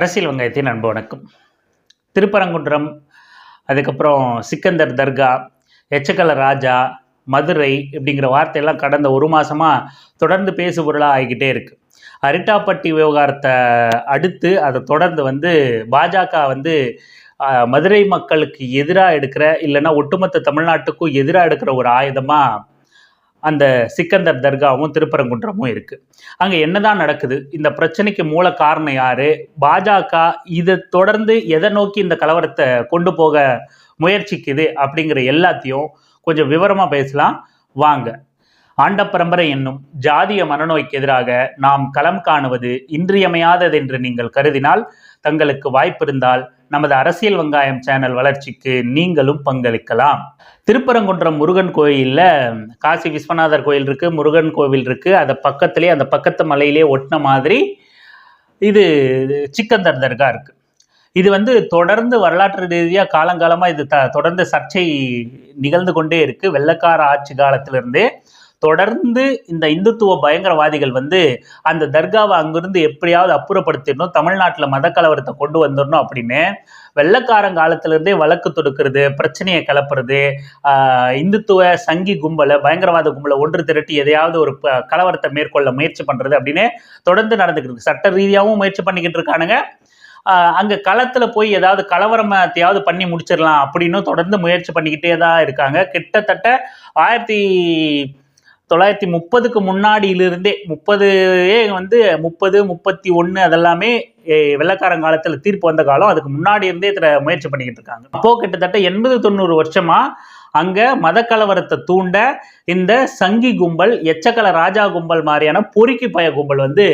அரசியல் வெங்காயத்தின் அன்பு வணக்கம். திருப்பரங்குன்றம் அதுக்கப்புறம் சிக்கந்தர் தர்கா எச்சக்கல ராஜா மதுரை இப்படிங்கிற வார்த்தையெல்லாம் கடந்த ஒரு மாதமாக தொடர்ந்து பேசு பொருளாக ஆகிக்கிட்டே இருக்குது அரிட்டாப்பட்டி விவகாரத்தை அடுத்து அதை தொடர்ந்து வந்து பாஜக வந்து மதுரை மக்களுக்கு எதிராக எடுக்கிற இல்லைன்னா ஒட்டுமொத்த தமிழ்நாட்டுக்கும் எதிராக எடுக்கிற ஒரு ஆயுதமாக அந்த சிக்கந்தர் தர்காவும் திருப்பரங்குன்றமும் இருக்குது அங்கே என்னதான் நடக்குது? இந்த பிரச்சனைக்கு மூல காரணம் யாரு? பாஜக இதை தொடர்ந்து எதை நோக்கி இந்த கலவரத்தை கொண்டு போக முயற்சிக்குது அப்படிங்கிற எல்லாத்தையும் கொஞ்சம் விவரமாக பேசலாம். வாங்க. ஆண்ட பரம்பரை என்னும் ஜாதிய மனநோய்க்கு எதிராக நாம் களம் காணுவது இன்றியமையாதது என்று நீங்கள் கருதினால் தங்களுக்கு வாய்ப்பிருந்தால் நமது அரசியல் வெங்காயம் சேனல் வளர்ச்சிக்கு நீங்களும் பங்களிக்கலாம். திருப்பரங்குன்றம் முருகன் கோயிலில் காசி விஸ்வநாதர் கோயில் இருக்குது முருகன் கோவில் இருக்குது அதை பக்கத்துலேயே அந்த பக்கத்து மலையிலே ஒட்டின மாதிரி இது சிக்கந்தர் தர்கா இருக்குது இது வந்து தொடர்ந்து வரலாற்று ரீதியாக காலங்காலமாக இது த தொடர்ந்து சர்ச்சை நிகழ்ந்து கொண்டே இருக்குது வெள்ளக்கார ஆட்சி காலத்திலிருந்தே தொடர்ந்து இந்த இந்துத்துவ பயங்கரவாதிகள் வந்து அந்த தர்காவை அங்கிருந்து எப்படியாவது அப்புறப்படுத்திடணும் தமிழ்நாட்டில் மத கலவரத்தை கொண்டு வந்துடணும் அப்படின்னு வெள்ளக்காரன் காலத்திலிருந்தே வழக்கு தொடுக்கிறது பிரச்சனையை கலப்புறது இந்துத்துவ சங்கி கும்பலை பயங்கரவாத கும்பலை ஒன்று திரட்டி எதையாவது ஒரு ப- கலவரத்தை மேற்கொள்ள முயற்சி பண்ணுறது அப்படின்னு தொடர்ந்து நடந்துக்கிட்டு சட்ட ரீதியாகவும் முயற்சி பண்ணிக்கிட்டு இருக்கானுங்க. அங்கே களத்தில் போய் ஏதாவது கலவரத்தையாவது பண்ணி முடிச்சிடலாம் அப்படின்னு தொடர்ந்து முயற்சி பண்ணிக்கிட்டே தான் இருக்காங்க. கிட்டத்தட்ட ஆயிரத்தி தொள்ளாயிரத்தி முப்பதுக்கு முன்னாடியிலிருந்தே முப்பது வந்து முப்பது முப்பத்தி ஒன்று அதெல்லாமே வெள்ளக்காரன் காலத்தில் தீர்ப்பு வந்த காலம். அதுக்கு முன்னாடி இருந்தே இதில் முயற்சி பண்ணிக்கிட்டு இருக்காங்க. அப்போ கிட்டத்தட்ட எண்பது தொண்ணூறு வருஷமா அங்கே மத கலவரத்தை தூண்ட இந்த சங்கி கும்பல் எச்சக்கல ராஜா கும்பல் மாதிரியான பொறுக்கி பய கும்பல் வந்து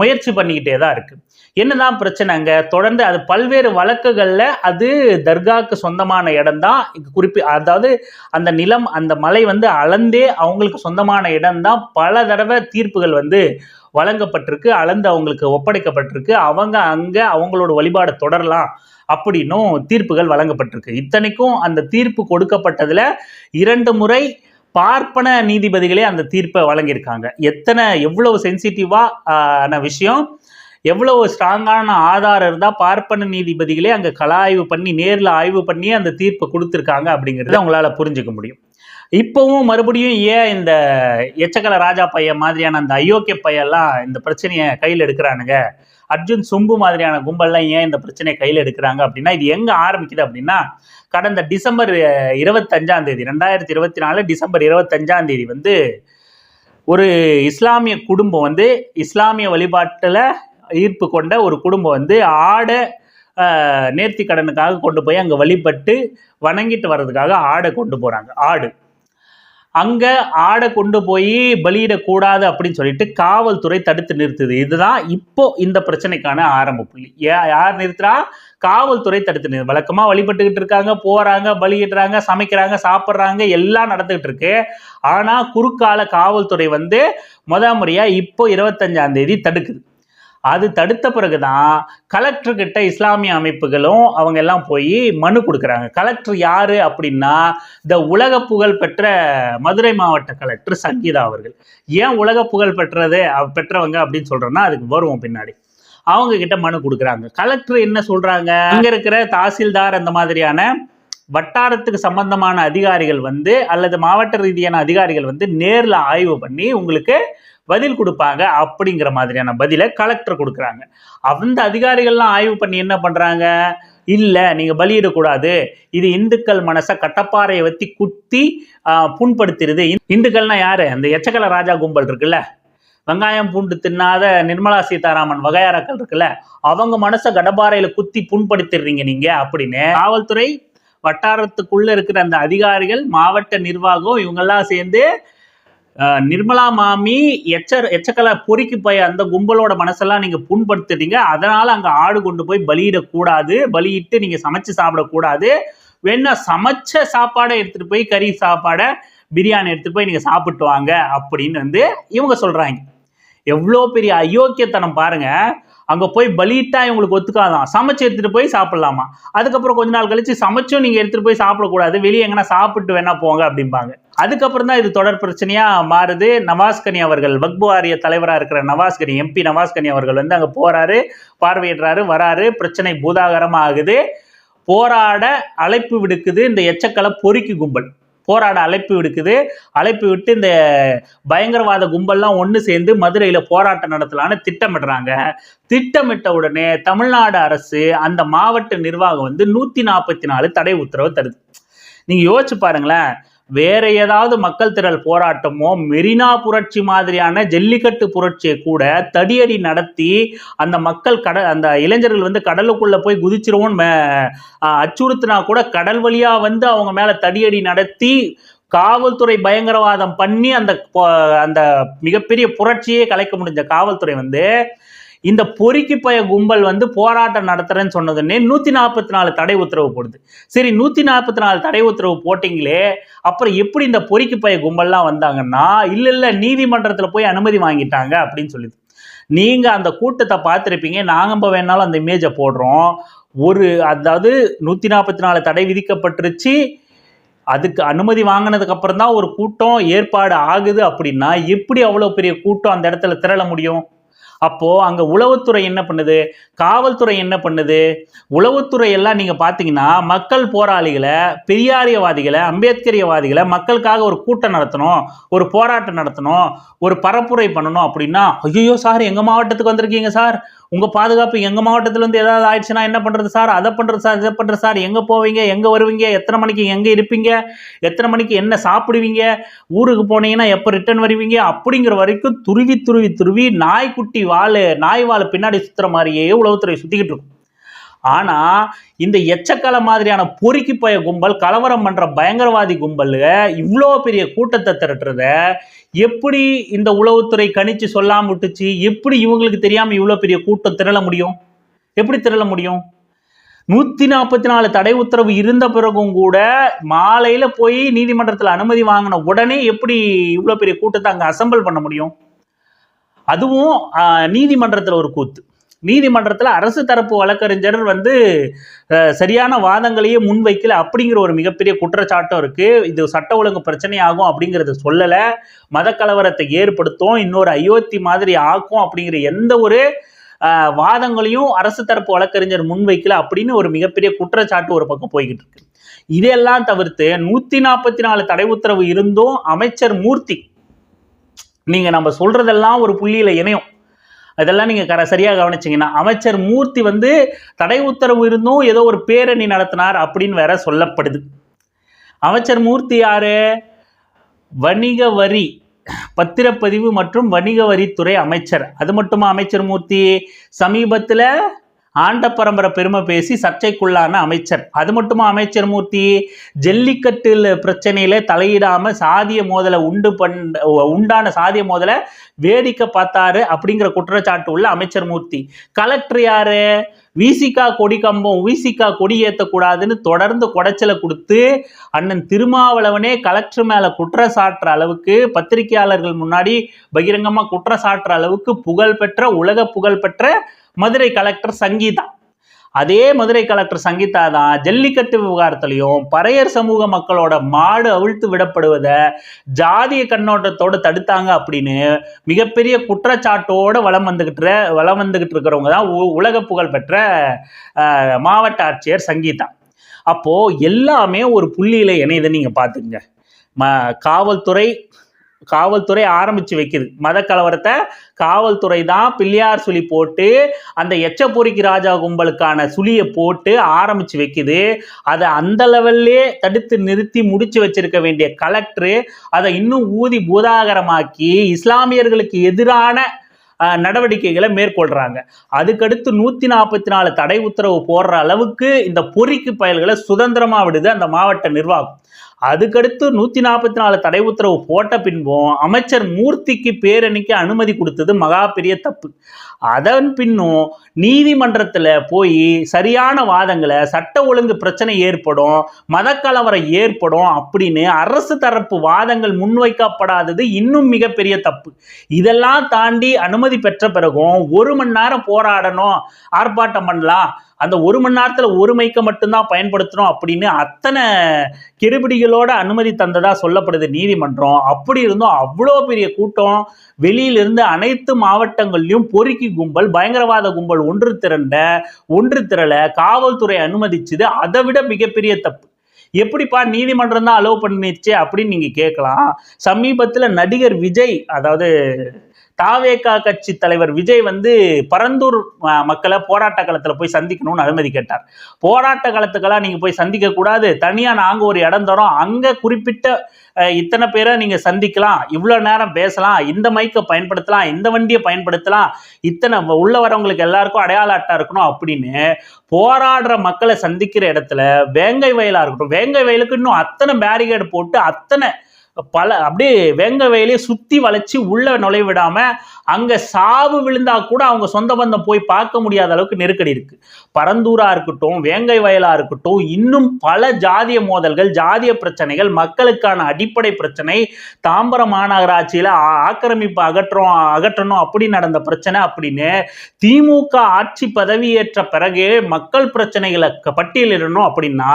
முயற்சி பண்ணிக்கிட்டே தான் இருக்குது என்னதான் பிரச்சனை அங்கே தொடர்ந்து அது பல்வேறு வழக்குகளில் அது தர்காவுக்கு சொந்தமான இடம் தான் குறிப்பி அதாவது அந்த நிலம் அந்த மலை வந்து அளந்தே அவங்களுக்கு சொந்தமான இடம்தான். பல தடவை தீர்ப்புகள் வந்து வழங்கப்பட்டிருக்கு அளந்து அவங்களுக்கு ஒப்படைக்கப்பட்டிருக்கு. அவங்க அங்கே அவங்களோட வழிபாடை தொடரலாம் அப்படின்னும் தீர்ப்புகள் வழங்கப்பட்டிருக்கு. இத்தனைக்கும் அந்த தீர்ப்பு கொடுக்கப்பட்டதில் இரண்டு முறை பார்ப்பன நீதிபதிகளே அந்த தீர்ப்பை வழங்கியிருக்காங்க. எத்தனை எவ்வளவு சென்சிட்டிவா ஆன விஷயம்? எவ்வளவு ஸ்ட்ராங்கான ஆதாரம் இருந்தால் பார்ப்பன நீதிபதிகளே அங்கே கலாய்வு பண்ணி நேரில் ஆய்வு பண்ணி அந்த தீர்ப்பை கொடுத்துருக்காங்க அப்படிங்கிறத உங்களால் புரிஞ்சுக்க முடியும். இப்போவும் மறுபடியும் ஏன் இந்த எச்சக்கல ராஜா பையன் மாதிரியான அந்த அயோக்கிய பையெல்லாம் இந்த பிரச்சனையை கையில் எடுக்கிறானுங்க? அர்ஜுன் சும்பு மாதிரியான கும்பல்லாம் ஏன் இந்த பிரச்சனையை கையில் எடுக்கிறாங்க அப்படின்னா இது எங்கே ஆரம்பிக்குது அப்படின்னா கடந்த டிசம்பர் இருபத்தஞ்சாம் தேதி ரெண்டாயிரத்தி இருபத்தி நாலு டிசம்பர் இருபத்தஞ்சாம் தேதி வந்து ஒரு இஸ்லாமிய குடும்பம் வந்து இஸ்லாமிய வழிபாட்டில் ஈர்ப்பு கொண்ட ஒரு குடும்பம் வந்து ஆடை நேர்த்தி கடனுக்காக கொண்டு போய் அங்கே வழிபட்டு வணங்கிட்டு வர்றதுக்காக ஆடை கொண்டு போகிறாங்க ஆடு. அங்கே ஆடை கொண்டு போய் பலியிடக்கூடாது அப்படின்னு சொல்லிட்டு காவல்துறை தடுத்து நிறுத்துது. இதுதான் இப்போ இந்த பிரச்சனைக்கான ஆரம்ப புள்ளி. யா- யார் நிறுத்துறா? காவல்துறை தடுத்து நிறு வழக்கமாக வழிபட்டுக்கிட்டு இருக்காங்க போகிறாங்க பலியிடுறாங்க சமைக்கிறாங்க சாப்பிட்றாங்க எல்லாம் நடந்துக்கிட்டு இருக்கு. ஆனால் குறுக்கால காவல்துறை வந்து முத முறையாக இப்போ இருபத்தஞ்சாம் தேதி தடுக்குது. அது தடுத்த பிறகுதான் கலெக்டர் கிட்ட இஸ்லாமிய அமைப்புகளும் அவங்க எல்லாம் போய் மனு கொடுக்குறாங்க. கலெக்டர் யாரு அப்படின்னா இந்த உலக புகழ் பெற்ற மதுரை மாவட்ட கலெக்டர் சங்கீதா அவர்கள். ஏன் உலக புகழ் பெற்றது பெற்றவங்க அப்படின்னு சொல்கிறோன்னா அதுக்கு வருவோம் பின்னாடி. அவங்க கிட்ட மனு கொடுக்குறாங்க. கலெக்டர் என்ன சொல்றாங்க? அங்க இருக்கிற தாசில்தார் அந்த மாதிரியான வட்டாரத்துக்கு சம்பந்தமான அதிகாரிகள் வந்து அல்லது மாவட்ட ரீதியான அதிகாரிகள் வந்து நேரில் ஆய்வு பண்ணி உங்களுக்கு பதில் கொடுப்பாங்க அப்படிங்கிற மாதிரியான பதிலை கலெக்டர் கொடுக்குறாங்க. அந்த அதிகாரிகள்லாம் ஆய்வு பண்ணி என்ன பண்றாங்க? இல்லை நீங்கள் பலியிடக்கூடாது இது இந்துக்கள் மனசை கட்டப்பாறையை வத்தி குத்தி புண்படுத்திடுது. இந்- இந்துக்கள்னா யாரு? அந்த எச்சக்கல ராஜா கும்பல் இருக்குல்ல? வெங்காயம் பூண்டு தின்னாத நிர்மலா சீதாராமன் வகையாராக்கள் இருக்குல்ல? அவங்க மனசை கடப்பாறையில் குத்தி புண்படுத்திடுறீங்க நீங்கள் அப்படின்னு காவல்துறை வட்டாரத்துக்குள்ள இருக்கிற அந்த அதிகாரிகள் மாவட்ட நிர்வாகம் இவங்கெல்லாம் சேர்ந்து நிர்மலா மாமி எச்ச எச்சக்கலை பொறிக்கு போய் அந்த கும்பலோட மனசெல்லாம் நீங்கள் புண்படுத்திட்டீங்க. அதனால் அங்கே ஆடு கொண்டு போய் பலியிடக்கூடாது. பலியிட்டு நீங்கள் சமைச்சு சாப்பிடக்கூடாது. வேணா சமைச்ச சாப்பாடை எடுத்துகிட்டு போய் கறி சாப்பாடை பிரியாணி எடுத்துகிட்டு போய் நீங்கள் சாப்பிட்டு வாங்க அப்படின்னு வந்து இவங்க சொல்கிறாங்க எவ்வளோ பெரிய அயோக்கியத்தனம் பாருங்க. அங்கே போய் பலியிட்டா இவங்களுக்கு ஒத்துக்காதான் சமைச்சு எடுத்துகிட்டு போய் சாப்பிட்லாமா? அதுக்கப்புறம் கொஞ்ச நாள் கழித்து சமைச்சும் நீங்கள் எடுத்துகிட்டு போய் சாப்பிடக்கூடாது. வெளியே எங்கன்னா சாப்பிட்டு வேணா போங்க அப்படிம்பாங்க. அதுக்கப்புறம் தான் இது தொடர் பிரச்சனையாக மாறுது. நவாஸ்கனி அவர்கள் வக்பு வாரிய தலைவராக இருக்கிற நவாஸ்கனி எம்பி நவாஸ்கனி அவர்கள் வந்து அங்கே போகிறாரு பார்வையிடுறாரு வராரு. பிரச்சனை பூதாகரமாக ஆகுது. போராட அழைப்பு விடுக்குது. இந்த எச்சக்கலை பொறுக்கி கும்பல். போராட அழைப்பு விடுக்குது. அழைப்பு விட்டு இந்த பயங்கரவாத கும்பல்லாம் ஒன்று சேர்ந்து மதுரையில் போராட்டம் நடத்தலான்னு திட்டமிடுறாங்க. திட்டமிட்ட உடனே தமிழ்நாடு அரசு அந்த மாவட்ட நிர்வாகம் வந்து நூற்றி நாற்பத்தி நாலு தடை உத்தரவு தருது. நீங்கள் யோசிச்சு பாருங்களேன். வேற ஏதாவது மக்கள் திரள் போராட்டமோ மெரினா புரட்சி மாதிரியான ஜல்லிக்கட்டு புரட்சியை கூட தடியடி நடத்தி அந்த மக்கள் கட அந்த இளைஞர்கள் வந்து கடலுக்குள்ள போய் குதிச்சிருவோன்னு மே- அச்சுறுத்தினா கூட கடல் வழியா வந்து அவங்க மேல தடியடி நடத்தி காவல்துறை பயங்கரவாதம் பண்ணி அந்த அந்த மிகப்பெரிய புரட்சியே கலைக்க முடிஞ்ச காவல்துறை வந்து இந்த பொறுக்கி பய கும்பல் வந்து போராட்டம் நடத்துறேன்னு சொன்னதுன்னே நூற்றி நாற்பத்தி நாலு தடை உத்தரவு போடுது. சரி நூற்றி நாற்பத்தி நாலு தடை உத்தரவு போட்டிங்களே அப்புறம் எப்படி இந்த பொறுக்கி பய கும்பல்லாம் வந்தாங்கன்னா இல்லை இல்லை நீதிமன்றத்தில் போய் அனுமதி வாங்கிட்டாங்க அப்படின்னு சொல்லுது. நீங்கள் அந்த கூட்டத்தை பார்த்துருப்பீங்க நாங்கள் வேணாலும் அந்த இமேஜை போடுறோம். ஒரு அதாவது நூற்றி நாற்பத்தி நாலு தடை விதிக்கப்பட்டுருச்சு அதுக்கு அனுமதி வாங்கினதுக்கு அப்புறம் தான் ஒரு கூட்டம் ஏற்பாடு ஆகுது அப்படின்னா எப்படி அவ்வளோ பெரிய கூட்டம் அந்த இடத்துல திரள முடியும்? அப்போ அங்க உளவுத்துறை என்ன பண்ணுது? காவல்துறை என்ன பண்ணுது? உளவுத்துறை எல்லாம் நீங்க பாத்தீங்கன்னா மக்கள் போராளிகளை பெரியாரியவாதிகளை அம்பேத்கரியவாதிகளை மக்களுக்காக ஒரு கூட்டம் நடத்தணும் ஒரு போராட்டம் நடத்தணும் ஒரு பரப்புரை பண்ணணும் அப்படின்னா ஐயோ சார் எங்க மாவட்டத்துக்கு வந்திருக்கீங்க சார்? உங்கள் பாதுகாப்பு எங்கள் மாவட்டத்திலேருந்து ஏதாவது ஆயிடுச்சுன்னா என்ன பண்ணுறது சார்? அதை பண்ணுறது சார் இதை பண்ணுறது சார். எங்கே போவீங்க? எங்கே வருவீங்க? எத்தனை மணிக்கு எங்கே இருப்பீங்க? எத்தனை மணிக்கு என்ன சாப்பிடுவீங்க? ஊருக்கு போனீங்கன்னா எப்போ ரிட்டர்ன் வருவீங்க? அப்படிங்கிற வரைக்கும் துருவி துருவி துருவி நாய்க்குட்டி வாள் நாய் வாள் பின்னாடி சுற்றுற மாதிரியே உளவுத்துறை சுற்றிக்கிட்டு இருக்கும். ஆனா இந்த எச்சக்கலை மாதிரியான பொறுக்கி பய கும்பல் கலவரம் பண்ற பயங்கரவாதி கும்பல் இவ்வளோ பெரிய கூட்டத்தை திரட்டுறத எப்படி இந்த உளவுத்துறை கணிச்சு சொல்லாம விட்டுச்சு? எப்படி இவங்களுக்கு தெரியாமல் இவ்வளோ பெரிய கூட்டம் திரள முடியும்? எப்படி திரள முடியும்? நூற்றி நாற்பத்தி நாலு தடை உத்தரவு இருந்த பிறகும் கூட மாலையில் போய் நீதிமன்றத்தில் அனுமதி வாங்கின உடனே எப்படி இவ்வளோ பெரிய கூட்டத்தை அங்கே அசம்பிள் பண்ண முடியும்? அதுவும் நீதிமன்றத்தில் ஒரு கூத்து. நீதிமன்றத்தில் அரசு தரப்பு வழக்கறிஞர் வந்து சரியான வாதங்களையே முன்வைக்கல அப்படிங்கிற ஒரு மிகப்பெரிய குற்றச்சாட்டும் இருக்குது இது சட்ட ஒழுங்கு பிரச்சனையாகும் அப்படிங்கிறத சொல்லலை. மதக்கலவரத்தை ஏற்படுத்தும் இன்னொரு அயோத்தி மாதிரி ஆக்கும் அப்படிங்கிற எந்த ஒரு வாதங்களையும் அரசு தரப்பு வழக்கறிஞர் முன்வைக்கல அப்படின்னு ஒரு மிகப்பெரிய குற்றச்சாட்டு ஒரு பக்கம் போய்கிட்டு இருக்கு. இதெல்லாம் தவிர்த்து நூத்தி நாற்பத்தி நாலு தடை உத்தரவு இருந்தும் அமைச்சர் மூர்த்தி நீங்க நம்ம சொல்றதெல்லாம் ஒரு புள்ளியில இணையும். அதெல்லாம் நீங்கள் கர சரியாக கவனிச்சிங்கன்னா அமைச்சர் மூர்த்தி வந்து தடை உத்தரவு இருந்தும் ஏதோ ஒரு பேரணி நடத்தினார் அப்படின்னு வேற சொல்லப்படுது. அமைச்சர் மூர்த்தி யார்? வணிக வரி பத்திரப்பதிவு மற்றும் வணிக வரித்துறை அமைச்சர். அது மட்டுமா அமைச்சர் மூர்த்தி? சமீபத்தில் ஆண்ட பரம்பரை பெருமை பேசி சர்ச்சைக்குள்ளான அமைச்சர். அது மட்டுமா அமைச்சர் மூர்த்தி? ஜல்லிக்கட்டில் பிரச்சனையில தலையிடாம சாதிய மோதலை உண்டு பண் உண்டான சாதிய மோதலை வேடிக்கை பார்த்தாரு அப்படிங்கிற குற்றச்சாட்டு உள்ள அமைச்சர் மூர்த்தி. கலெக்டர் யாரு? விசிகா கொடி கம்பம் விசிகா கொடி ஏற்றக்கூடாதுன்னு தொடர்ந்து குடைச்சலை கொடுத்து அண்ணன் திருமாவளவனே கலெக்டர் மேலே குற்றம் சாட்டுற அளவுக்கு பத்திரிகையாளர்கள் முன்னாடி பகிரங்கமாக குற்றம் சாட்டுற அளவுக்கு புகழ்பெற்ற உலக புகழ்பெற்ற மதுரை கலெக்டர் சங்கீதா. அதே மதுரை கலெக்டர் சங்கீதா தான் ஜல்லிக்கட்டு விவகாரத்திலையும் பறையர் சமூக மக்களோட மாடு அவிழ்த்து விடப்படுவதை ஜாதிய கண்ணோட்டத்தோடு தடுத்தாங்க அப்படின்னு மிகப்பெரிய குற்றச்சாட்டோட வலம் வந்துகிட்டு வளம் வந்துகிட்டு இருக்கிறவங்க தான் உ- உலக புகழ் பெற்ற மாவட்ட ஆட்சியர் சங்கீதா. அப்போது எல்லாமே ஒரு புள்ளியில் இணையதை நீங்கள் பார்த்துக்குங்க. ம காவல்துறை காவல்துறை ஆரம்பிச்சு வைக்குது. மத கலவரத்தை காவல்துறை தான் பிள்ளையார் சுழி போட்டு அந்த எச்சப்பொறிக்கு ராஜா கும்பலுக்கான சுழியை போட்டு ஆரம்பிச்சு வைக்குது. அதை அந்த லெவல்லே தடுத்து நிறுத்தி முடிச்சு வச்சிருக்க வேண்டிய கலெக்டரு அதை இன்னும் ஊதி பூதாகரமாக்கி இஸ்லாமியர்களுக்கு எதிரான நடவடிக்கைகளை மேற்கொள்கிறாங்க அதுக்கடுத்து நூற்றி நாற்பத்தி நாலு தடை உத்தரவு போடுற அளவுக்கு இந்த பொறிக்கு பயல்களை சுதந்திரமாக விடுது அந்த மாவட்ட நிர்வாகம். அதுக்கடுத்து நூத்தி நாற்பத்தி நாலு தடை உத்தரவு போட்ட பின்பும் அமைச்சர் மூர்த்திக்கு பேரணிக்கு அனுமதி கொடுத்தது மகா பெரிய தப்பு. அதன் பின்னும் நீதிமன்றத்தில் போய் சரியான வாதங்களை சட்ட ஒழுங்கு பிரச்சனை ஏற்படும் மதக்கலவரம் ஏற்படும் அப்படின்னு அரசு தரப்பு வாதங்கள் முன்வைக்கப்படாதது இன்னும் மிகப்பெரிய தப்பு. இதெல்லாம் தாண்டி அனுமதி பெற்ற பிறகும் ஒரு மணி நேரம் போராடணும் ஆர்ப்பாட்டம் பண்ணலாம் அந்த ஒரு மணி நேரத்தில் ஒரு மைக்கை மட்டும்தான் பயன்படுத்தணும் அப்படின்னு அத்தனை கெடுபிடிகளோட அனுமதி தந்ததாக சொல்லப்படுது நீதிமன்றம். அப்படி இருந்தும் அவ்வளோ பெரிய கூட்டம் வெளியிலிருந்து அனைத்து மாவட்டங்கள்லையும் பொறுக்கி கும்பல் பயங்கரவாத கும்பல் ஒன்று திரண்ட ஒன்று திரள காவல்துறை அனுமதிச்சது. அதை விட மிகப்பெரிய தப்பு. எப்படிப்பா நீதிமன்றம் தான் அலோவ் பண்ணிச்சு அப்படின்னு நீங்கள் கேட்கலாம். சமீபத்தில் நடிகர் விஜய் அதாவது தாவேகா கட்சி தலைவர் விஜய் வந்து பரந்தூர் மக்களை போராட்ட களத்தில் போய் சந்திக்கணும்னு அனுமதி கேட்டார். போராட்ட களத்துக்கெல்லாம் நீங்கள் போய் சந்திக்க கூடாது. நாங்கள் ஒரு இடம் தரோம். அங்கே குறிப்பிட்ட இத்தனை பேரை நீங்கள் சந்திக்கலாம். இவ்வளோ நேரம் பேசலாம். இந்த மைக்கை பயன்படுத்தலாம். இந்த வண்டியை பயன்படுத்தலாம். இத்தனை வ- உள்ள வரவங்களுக்கு எல்லாருக்கும் அடையாள அட்டா இருக்கணும் அப்படின்னு போராடுற மக்களை சந்திக்கிற இடத்துல வேங்கை வயலாக இருக்கட்டும். வேங்கை வயலுக்கு இன்னும் அத்தனை பேரிகேடு போட்டு அத்தனை பல அப்படியே வேங்க வயலே சுற்றி வளைச்சி உள்ள நுழைய விடாம அங்கே சாவு விழுந்தா கூட அவங்க சொந்த பந்தம் போய் பார்க்க முடியாத அளவுக்கு நெருக்கடி இருக்கு. பரந்தூரா இருக்கட்டும் வேங்கை வயலா இருக்கட்டும் இன்னும் பல ஜாதிய மோதல்கள் ஜாதிய பிரச்சனைகள் மக்களுக்கான அடிப்படை பிரச்சனை தாம்பரம் மாநகராட்சியில ஆக்கிரமிப்பு அகற்றோம் அகற்றணும் அப்படி நடந்த பிரச்சனை அப்படின்னு திமுக ஆட்சி பதவியேற்ற பிறகு மக்கள் பிரச்சனைகளை க- பட்டியலிடணும் அப்படின்னா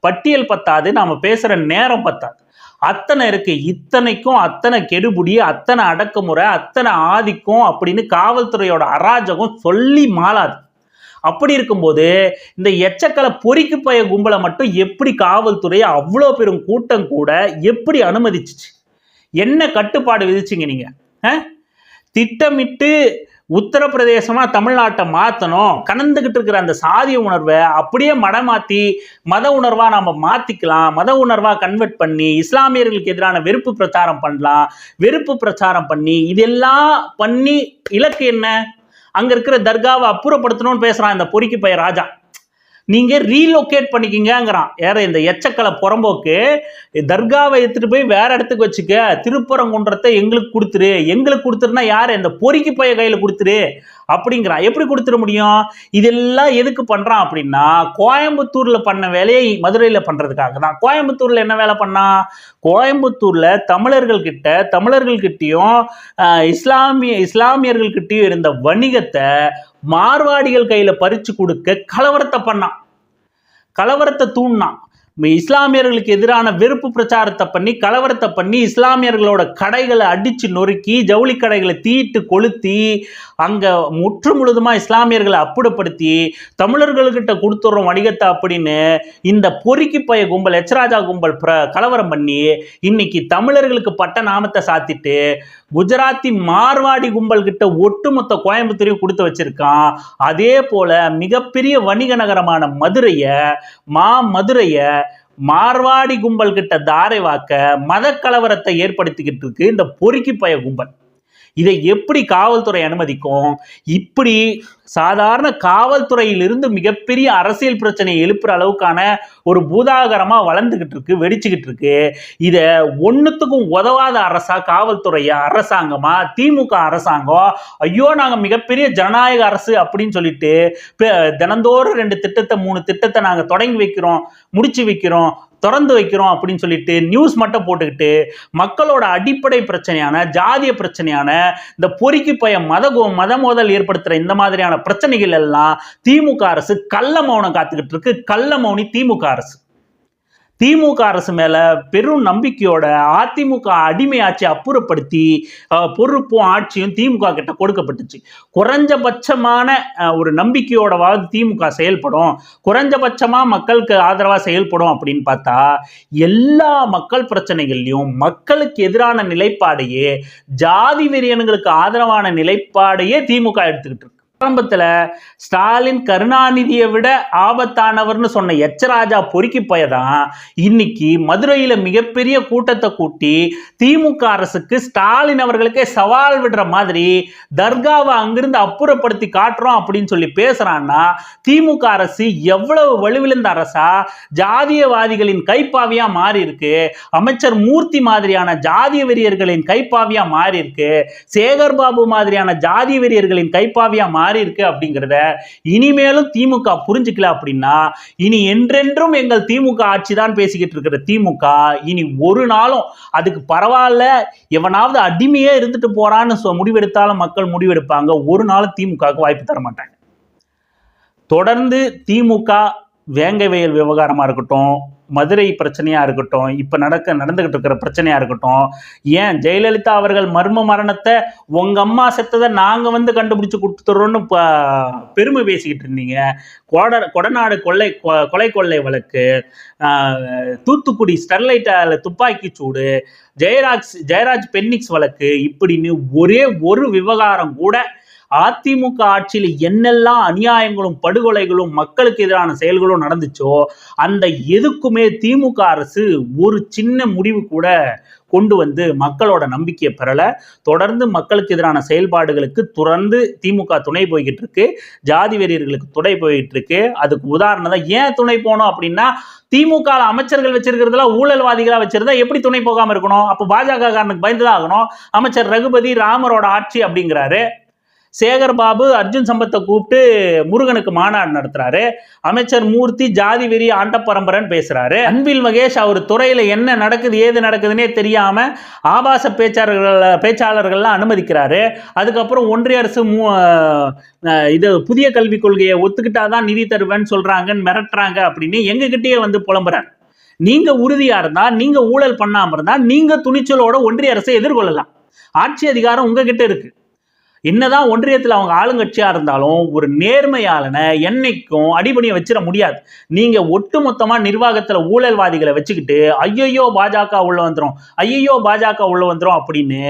பட்டியல் பத்தாது நாம பேசுற நேரம் பத்தாது. அத்தனை இருக்கு. இத்தனைக்கும் அத்தனை கெடுபுடி அத்தனை அடக்குமுறை அத்தனை ஆதிக்கம் அப்படின்னு காவல்துறையோட அராஜகம் சொல்லி மாளாது. அப்படி இருக்கும்போது இந்த எச்சக்கலை பொறிக்கு பய கும்பலை மட்டும் எப்படி காவல்துறை அவ்வளோ பெரும் கூட்டம் கூட எப்படி அனுமதிச்சிச்சு? என்ன கட்டுப்பாடு விதிச்சிங்க நீங்க? திட்டமிட்டு உத்தரப்பிரதேசமாக தமிழ்நாட்டை மாற்றணும் கலந்துக்கிட்டு இருக்கிற அந்த சாதிய உணர்வை அப்படியே மடமாற்றி மத உணர்வாக நாம் மாற்றிக்கலாம் மத உணர்வாக கன்வெர்ட் பண்ணி இஸ்லாமியர்களுக்கு எதிரான வெறுப்பு பிரச்சாரம் பண்ணலாம். வெறுப்பு பிரச்சாரம் பண்ணி இதெல்லாம் பண்ணி இலக்கு என்ன? அங்கே இருக்கிற தர்காவை அப்புறப்படுத்தணும்னு பேசுகிறான் இந்த பொறிக்கு பைய ராஜா. நீங்கள் ரீலொகேட் பண்ணிக்கிங்கங்கிறான். யார? இந்த எச்சக்கலை புறம்போக்கு தர்காவை எடுத்துகிட்டு போய் வேற இடத்துக்கு வச்சுக்க திருப்பரங்குன்றத்தை எங்களுக்கு கொடுத்துரு. எங்களுக்கு கொடுத்துருன்னா யார்? இந்த பொறிக்கு பைய கையில் கொடுத்துரு. அப்படிங்கிறான் எப்படி கொடுத்துட முடியும்? இதெல்லாம் எதுக்கு பண்றான் அப்படின்னா கோயம்புத்தூர்ல பண்ண வேலையை மதுரையில பண்றதுக்காக தான். கோயம்புத்தூர்ல என்ன வேலை பண்ணா? கோயம்புத்தூர்ல தமிழர்கள் கிட்ட தமிழர்கள் கிட்டயும் இஸ்லாமிய இஸ்லாமியர்கள் கிட்டயும் இருந்த வணிகத்தை மார்வாடிகள் கையில பறிச்சு கொடுக்க கலவரத்தை பண்ணான். கலவரத்தை தூண்டினான். இஸ்லாமியர்களுக்கு எதிரான வெறுப்பு பிரச்சாரத்தை பண்ணி கலவரத்தை பண்ணி இஸ்லாமியர்களோட கடைகளை அடித்து நொறுக்கி ஜவுளி கடைகளை தீட்டு கொளுத்தி அங்கே முற்று முழுதுமாக இஸ்லாமியர்களை அப்புடப்படுத்தி தமிழர்கள்கிட்ட கொடுத்துட்றோம் வணிகத்தை அப்படின்னு இந்த பொறுக்கி பய கும்பல் எச்ராஜா கும்பல் பிர கலவரம் பண்ணி இன்னைக்கு தமிழர்களுக்கு பட்ட நாமத்தை சாத்திட்டு குஜராத்தி மார்வாடி கும்பல்கிட்ட ஒட்டுமொத்த கோயம்புத்தூரையும் கொடுத்து வச்சிருக்கான். அதே போல மிகப்பெரிய வணிக நகரமான மதுரையை மா மதுரையை மார்வாடி கும்பல் கிட்ட தாரை வாக்க மத கலவரத்தை ஏற்படுத்திக்கிட்டு இருக்கு இந்த பொறுக்கி பய கும்பல். இதை எப்படி காவல்துறை அனுமதிக்கும்? இப்படி சாதாரண காவல்துறையிலிருந்து மிகப்பெரிய அரசியல் பிரச்சனையை எழுப்புற அளவுக்கான ஒரு பூதாகரமாக வளர்ந்துகிட்டு இருக்கு வெடிச்சுக்கிட்டு இருக்கு. இதை ஒன்றுத்துக்கும் உதவாத அரசா காவல்துறை அரசாங்கமா திமுக அரசாங்கம் ஐயோ நாங்கள் மிகப்பெரிய ஜனநாயக அரசு அப்படின்னு சொல்லிட்டு தினந்தோறும் ரெண்டு திட்டத்தை மூணு திட்டத்தை நாங்கள் தொடங்கி வைக்கிறோம் முடிச்சு வைக்கிறோம். திறந்து வைக்கிறோம் அப்படின்னு சொல்லிட்டு நியூஸ் மட்டும் போட்டுக்கிட்டு மக்களோட அடிப்படை பிரச்சனையான ஜாதிய பிரச்சனையான இந்த பொறுக்கி பய மத கோ- மத மோதல் ஏற்படுத்துகிற இந்த மாதிரியான பிரச்சனைகள் எல்லாம் திமுக அரசு கள்ள மௌனம் காத்துக்கிட்டு இருக்கு. கள்ள மௌனி திமுக அரசு. திமுக அரசு மேலே பெரும் நம்பிக்கையோட அதிமுக அடிமை ஆட்சி அப்புறப்படுத்தி பொறுப்பும் ஆட்சியும் திமுக கிட்ட கொடுக்கப்பட்டுச்சு. குறைஞ்சபட்சமான ஒரு நம்பிக்கையோடவாவது திமுக செயல்படும். குறைஞ்சபட்சமாக மக்களுக்கு ஆதரவாக செயல்படும் அப்படின்னு பார்த்தா எல்லா மக்கள் பிரச்சனைகள்லையும் மக்களுக்கு எதிரான நிலைப்பாடையே ஜாதி வெறியனுங்களுக்கு ஆதரவான நிலைப்பாடையே திமுக எடுத்துக்கிட்டு இருக்கு. ஆரம்பத்தில் ஸ்டாலின் கருணாநிதியை விட ஆபத்தானவர்னு சொன்ன எச்சராஜா பொறுக்கி போயதான் இன்னைக்கு மதுரையில மிகப்பெரிய கூட்டத்தை கூட்டி திமுக அரசுக்கு ஸ்டாலின் அவர்களுக்கே சவால் விடுற மாதிரி தர்காவை அங்கிருந்து அப்புறப்படுத்தி காட்டுறோம் அப்படின்னு சொல்லி பேசுறான்னா திமுக அரசு எவ்வளவு வலுவிழந்த அரசா? ஜாதியவாதிகளின் கைப்பாவியா மாறி இருக்கு. அமைச்சர் மூர்த்தி மாதிரியான ஜாதிய வெறியர்களின் கைப்பாவியா மாறி இருக்கு. சேகர் பாபு மாதிரியான ஜாதிய வெறியர்களின் கைப்பாவியா மாறி இருக்கு அப்படிங்கிறத இனிமேலும் திமுக புரிஞ்சுக்கல அப்படின்னா இனி என்றென்றும் எங்கள் திமுக ஆட்சி தான் பேசிக்கிட்டு இருக்கிற திமுக இனி ஒரு நாளும் அதுக்கு பரவாயில்ல எவனாவது அடிமையே இருந்துட்டு போறான்னு முடிவெடுத்தாலும் மக்கள் முடிவெடுப்பாங்க. ஒரு நாளும் திமுகவுக்கு வாய்ப்பு தர மாட்டாங்க தொடர்ந்து திமுக வேங்கை வயல் விவகாரமாக இருக்கட்டும் மதுரை பிரச்சனையாக இருக்கட்டும் இப்போ நடக்க நடந்துக்கிட்டு இருக்கிற பிரச்சனையாக இருக்கட்டும் ஏன் ஜெயலலிதா அவர்கள் மர்ம மரணத்தை உங்கள் அம்மா செத்ததை நாங்கள் வந்து கண்டுபிடிச்சி கொடுத்துட்றோன்னு ப பெருமை பேசிக்கிட்டு இருந்தீங்க. கொட கொடநாடு கொள்ளை கொ- கொலை கொள்ளை வழக்கு தூத்துக்குடி ஸ்டெர்லைட்டால் துப்பாக்கி சூடு ஜெயராஜ் ஜெயராஜ் பென்னிக்ஸ் வழக்கு இப்படின்னு ஒரே ஒரு விவகாரம் கூட அதிமுக ஆட்சியில் என்னெல்லாம் அநியாயங்களும் படுகொலைகளும் மக்களுக்கு எதிரான செயல்களும் நடந்துச்சோ அந்த எதுக்குமே திமுக அரசு ஒரு சின்ன முடிவு கூட கொண்டு வந்து மக்களோட நம்பிக்கையை பெறலை. தொடர்ந்து மக்களுக்கு எதிரான செயல்பாடுகளுக்கு தொடர்ந்து திமுக துணை போய்கிட்டு இருக்கு. ஜாதி வெறியர்களுக்கு துணை போய்கிட்டு இருக்கு. அதுக்கு உதாரணம் தான் ஏன் துணை போனோம் அப்படின்னா திமுக அமைச்சர்கள் வச்சிருக்கிறதுல ஊழல்வாதிகளாக வச்சிருந்தா எப்படி துணை போகாமல் இருக்கணும்? அப்போ பாஜக காரனுக்கு பயந்துதான் ஆகணும். அமைச்சர் ரகுபதி ராமரோட ஆட்சி அப்படிங்கிறாரு. சேகர் பாபு அர்ஜுன் சம்பத்தை கூப்பிட்டு முருகனுக்கு மாநாடு நடத்துறாரு. அமைச்சர் மூர்த்தி ஜாதி வெறி ஆண்ட பேசுறாரு. அன்பில் மகேஷ் அவர் துறையில என்ன நடக்குது ஏது நடக்குதுன்னே தெரியாம ஆபாச பேச்சாளர்கள் பேச்சாளர்கள்லாம் அனுமதிக்கிறாரு. அதுக்கப்புறம் ஒன்றிய அரசு மூ இது புதிய கல்விக் கொள்கையை ஒத்துக்கிட்டாதான் நிதி தருவேன்னு சொல்றாங்கன்னு மிரட்டுறாங்க அப்படின்னு எங்ககிட்டயே வந்து புலம்புறாரு. நீங்க உறுதியா இருந்தா நீங்க ஊழல் பண்ணாம இருந்தா நீங்க துணிச்சலோட ஒன்றிய அரசை எதிர்கொள்ளலாம். ஆட்சி அதிகாரம் உங்ககிட்ட இருக்கு. என்னதான் ஒன்றியத்தில் அவங்க ஆளுங்கட்சியாக இருந்தாலும் ஒரு நேர்மையாளனை என்னைக்கும் அடிபணியை வச்சிட முடியாது. நீங்கள் ஒட்டுமொத்தமாக நிர்வாகத்தில் ஊழல்வாதிகளை வச்சுக்கிட்டு ஐயையோ பாஜக உள்ள வந்துடும் ஐயையோ பாஜக உள்ள வந்துடும் அப்படின்னு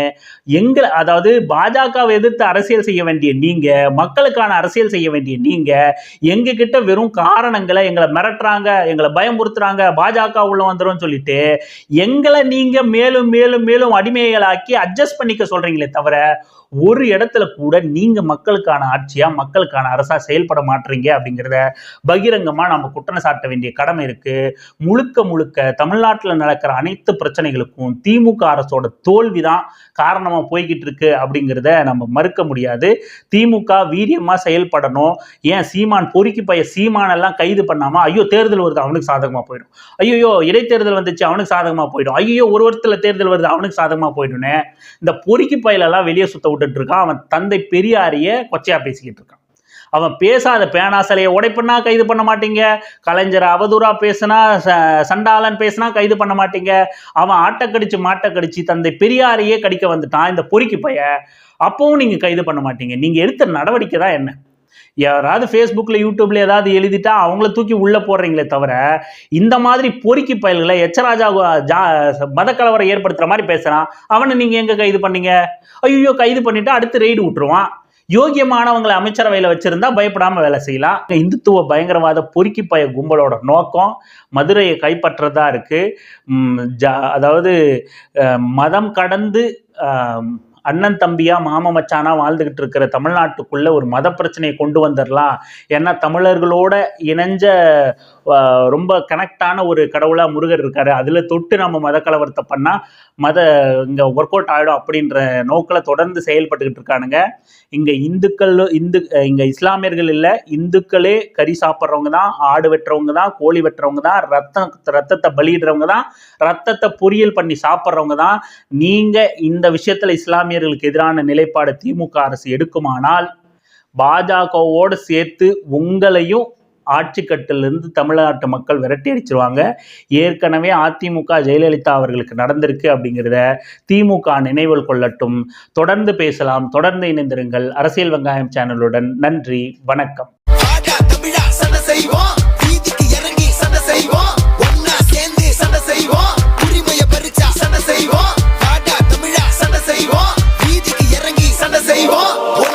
எங்களை அதாவது பாஜகவை எதிர்த்து அரசியல் செய்ய வேண்டிய நீங்கள் மக்களுக்கான அரசியல் செய்ய வேண்டிய நீங்கள் எங்ககிட்ட வெறும் காரணங்களை எங்களை மிரட்டுறாங்க எங்களை பயமுறுத்துறாங்க பாஜக உள்ள வந்துடும் சொல்லிட்டு எங்களை நீங்கள் மேலும் மேலும் மேலும் அடிமைகளாக்கி அட்ஜஸ்ட் பண்ணிக்க சொல்கிறீங்களே தவிர ஒரு இடத்துல கூட நீங்க மக்களுக்கான ஆட்சியா மக்களுக்கான அரசா செயல்பட மாட்டீங்க அப்படிங்கிறத பகிரங்கமா நம்ம குற்றம் சாட்ட வேண்டிய கடமை இருக்கு. முழுக்க முழுக்க தமிழ்நாட்டில் நடக்கிற அனைத்து பிரச்சனைகளுக்கும் திமுக அரசோட தோல்விதான் காரணமா போய்கிட்டு இருக்கு அப்படிங்கிறத நம்ம மறுக்க முடியாது. திமுக வீரியமா செயல்படணும். ஏன் சீமான் பொறுக்கி பைய சீமான் எல்லாம் கைது பண்ணாம ஐயோ தேர்தல் வருது அவனுக்கு சாதகமா போயிடும். ஐயோ இடைத்தேர்தல் வந்துச்சு அவனுக்கு சாதகமா போயிடும். ஐயோ ஒரு வருஷத்துல தேர்தல் வருது அவனுக்கு சாதகமா போயிடும்னு இந்த பொறுக்கி பயிலெல்லாம் வெளியே சுத்த விட்டுட்டு இருக்கான். அவன் தந்தை பெரியாரிய கொச்சையா பேசிக்கிட்டு இருக்கான். அவன் பேசாத பேனா சிலையை உடைப்புனா கைது பண்ண மாட்டீங்க. கலைஞர் அவதூறா பேசுனா ச- சண்டாளன் பேசுனா கைது பண்ண மாட்டீங்க. அவன் ஆட்டக்கடிச்சு மாட்டக்கடிச்சு தந்தை பெரியாரையே கடிக்க வந்துட்டான். இந்த பொறுக்கி பைய அப்பவும் நீங்க கைது பண்ண மாட்டீங்க. நீங்க எடுத்த நடவடிக்கை தான் என்ன? யாராவது ஃபேஸ்புக்கில் யூடியூப்ல ஏதாவது எழுதிட்டா அவங்கள தூக்கி உள்ளே போடுறீங்களே தவிர இந்த மாதிரி பொறுக்கி பயல்களை எச்சராஜா ஜா மதக்கலவரை ஏற்படுத்துகிற மாதிரி பேசுகிறான் அவனை நீங்கள் எங்கே கைது பண்ணீங்க? ஐயோ கைது பண்ணிவிட்டு அடுத்து ரெய்டு விட்டுருவான் யோகியமானவங்களை அமைச்சரவையில் வச்சுருந்தா பயப்படாமல் வேலை செய்யலாம். இந்துத்துவ பயங்கரவாத பொறுக்கி பய கும்பலோட நோக்கம் மதுரையை கைப்பற்றதா இருக்குது ஜா- அதாவது மதம் கடந்து அண்ணன் தம்பியா மாம மச்சானா வாழ்ந்துகிட்டு இருக்கிற தமிழ்நாட்டுக்குள்ள ஒரு மத பிரச்சனையை கொண்டு வந்துடலாம் ஏன்னா தமிழர்களோட இணைஞ்ச அஹ், ரொம்ப கனெக்டான ஒரு கடவுளா முருகர் இருக்காரு. அதுல தொட்டு நம்ம மத கலவரத்தை பண்ணா மத இங்கே ஒர்க் அவுட் ஆகிடும் அப்படின்ற நோக்கில் தொடர்ந்து செயல்பட்டுக்கிட்டு இருக்கானுங்க. இங்கே இந்துக்கள் இந்து இங்கே இஸ்லாமியர்கள் இல்லை இந்துக்களே கறி சாப்பிட்றவங்க தான் ஆடு வெட்டுறவங்க தான் கோழி வெட்டுறவங்க தான் ரத்தம் ரத்தத்தை பலியிடுறவங்க தான் ரத்தத்தை பொரியல் பண்ணி சாப்பிட்றவங்க தான். நீங்கள் இந்த விஷயத்தில் இஸ்லாமியர்களுக்கு எதிரான நிலைப்பாடு திமுக அரசு எடுக்குமானால் பாஜகவோடு சேர்த்து உங்களையும் ஆட்சி கட்டிலிருந்து தமிழ்நாட்டு மக்கள் விரட்டி அடிச்சிருவாங்க. ஏற்கனவே அதிமுக ஜெயலலிதா அவர்களுக்கு நடந்திருக்கு அப்படிங்கிறத திமுக நினைவில் கொள்ளட்டும். தொடர்ந்து பேசலாம். தொடர்ந்து இணைந்திருங்கள். அரசியல் வெங்காயம் சேனலுடன். நன்றி. வணக்கம். செய்வோம்.